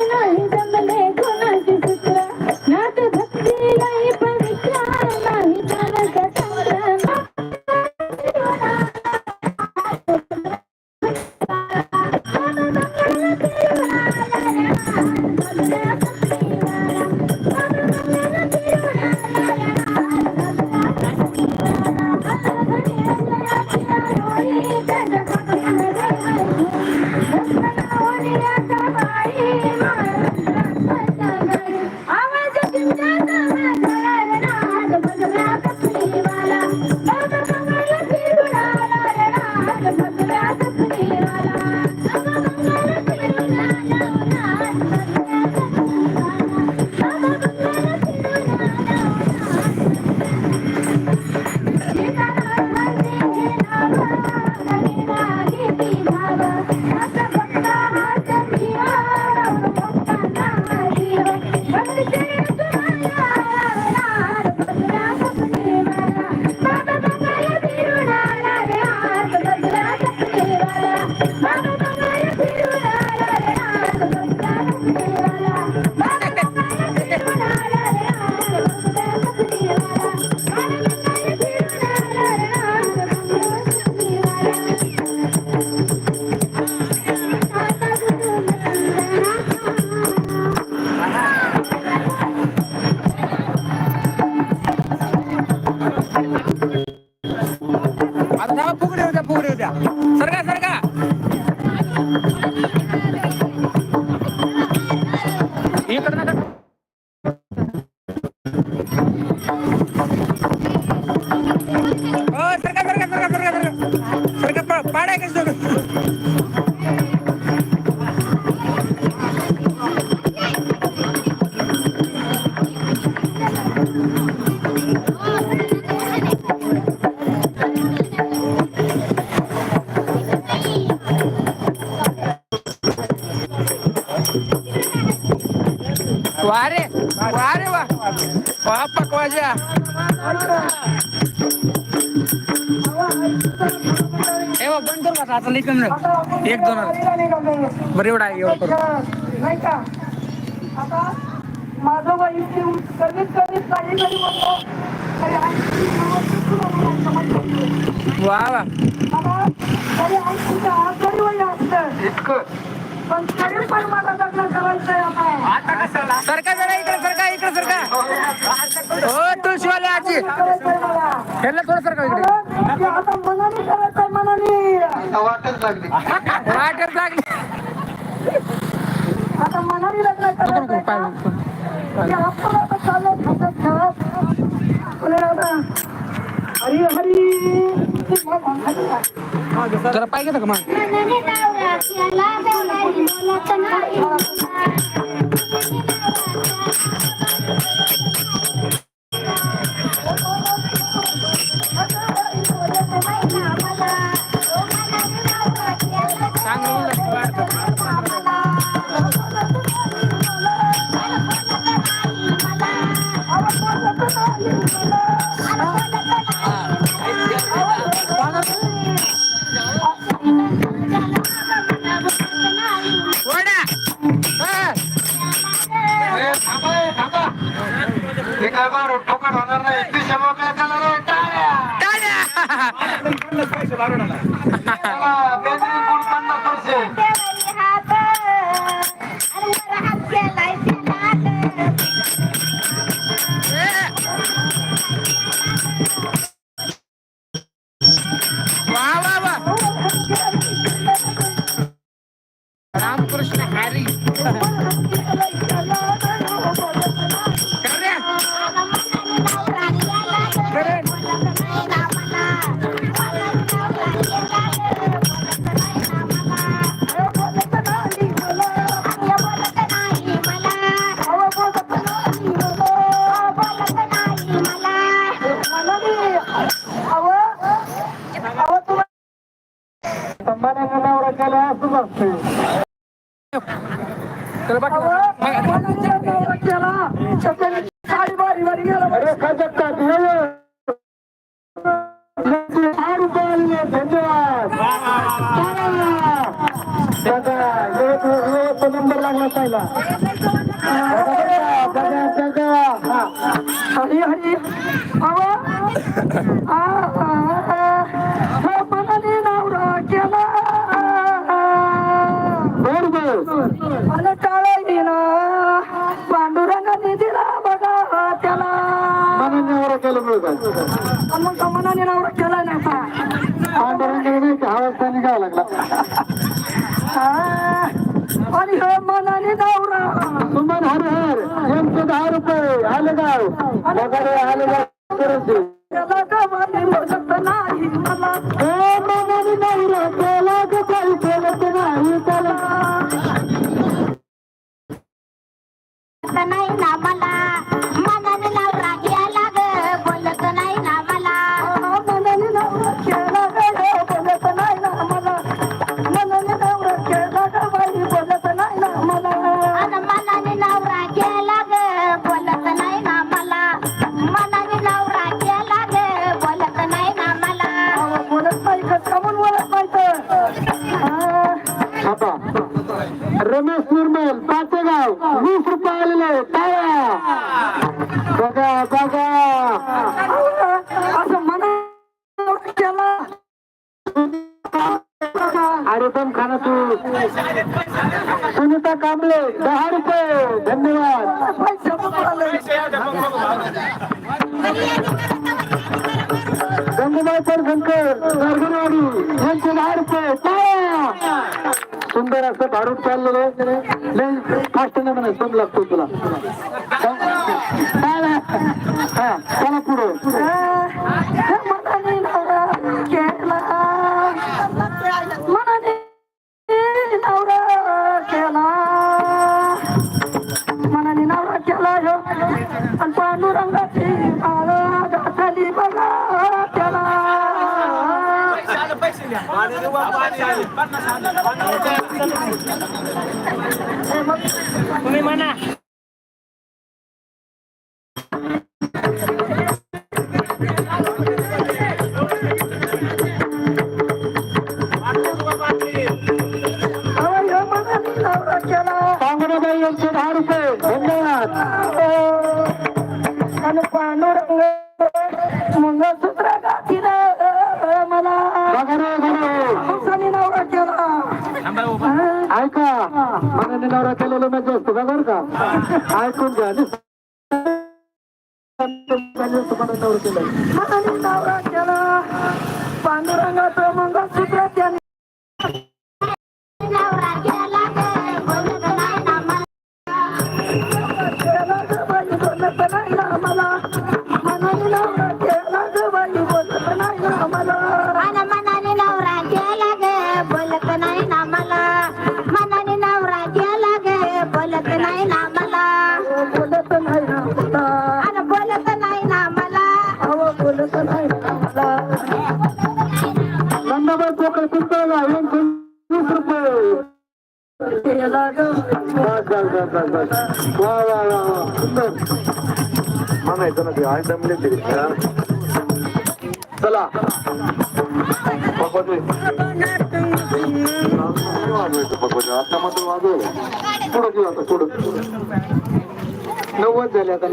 ఉన్నాయి आवाज थांबा फुगडे होत्या सरका सरका. इकडं सरका सरका सरका सरका सरका. सरका पाडाय पाड कसं वारे वारे वा. वा पकवाजा ए वा, बंद करू आता लई कमी. एक दोन. बरं एवढा आहे एवढं करू. नाही का? आता माझं वय कमीत कमी काही तरी. वा वा. इतकं. पण तरी पण मला लग्न करायचंय आता तुळशीवाले त्यांना थोडं सरका इकडे? आता मनाने करायचंय मनाने वाटच लागली. आता मनाने लग्न नको हरी हरी जरा पाहिजे का मग नाही दिशा नंबर लागला पहिला हरी हरी मग नवरा केला नव्हता निघावा लागला. आणि हे मनाने नवरा. सुमन हर हर यांचे दहा रुपये आले गाव. आले गाव अरे पण खाना तू. सुनीता कांबळे दहा रुपये. धन्यवाद. पैसे बुकवाले. गंगूबाई परशंकर सरगणवाडी यांचे दहा रुपये. सुंदर असं भारूड चाललेलं आहे. फास्ट नाही म्हणा सम लागतो तुला. चला पुढे. आणि पांडुरंगाची माळ घातली बघा त्याला तुम्ही म्हणा अहो, ह्यो मनाने नवरा केला सांगण्याबाई यांचे दहा रुपये ऐका मनाने नवरा केलेलं मजा असतो का बरं का? ऐकून घ्या. नवरा केलं मनाने नवरा केला. पांडुरंगाचं मंगळसूत्र त्याने बोलत नाही ना मला मनाने नवरा केला ग बाई बोलत नाही ना मला. अन मनाने नवरा घ्यायला ग बोलत नाही ना मला. मनाने नवरा घ्यायला ग बोलत नाही ना मला. बोलत नाही ना मला अन बोलत नाही ना मला अहो बोलत नाही ना मला नंदाबाई पोकळ पिंपळगाव यांचे वीस रुपये. केला ग बस बस बस बस बस. वा वा वा वा सुंदर म्हणायचं ना ते आई दमले तरी चला. वाजवायचं आता मात्र वाजव पुढं घेऊ आता पुढं. नव्वद झाले आता.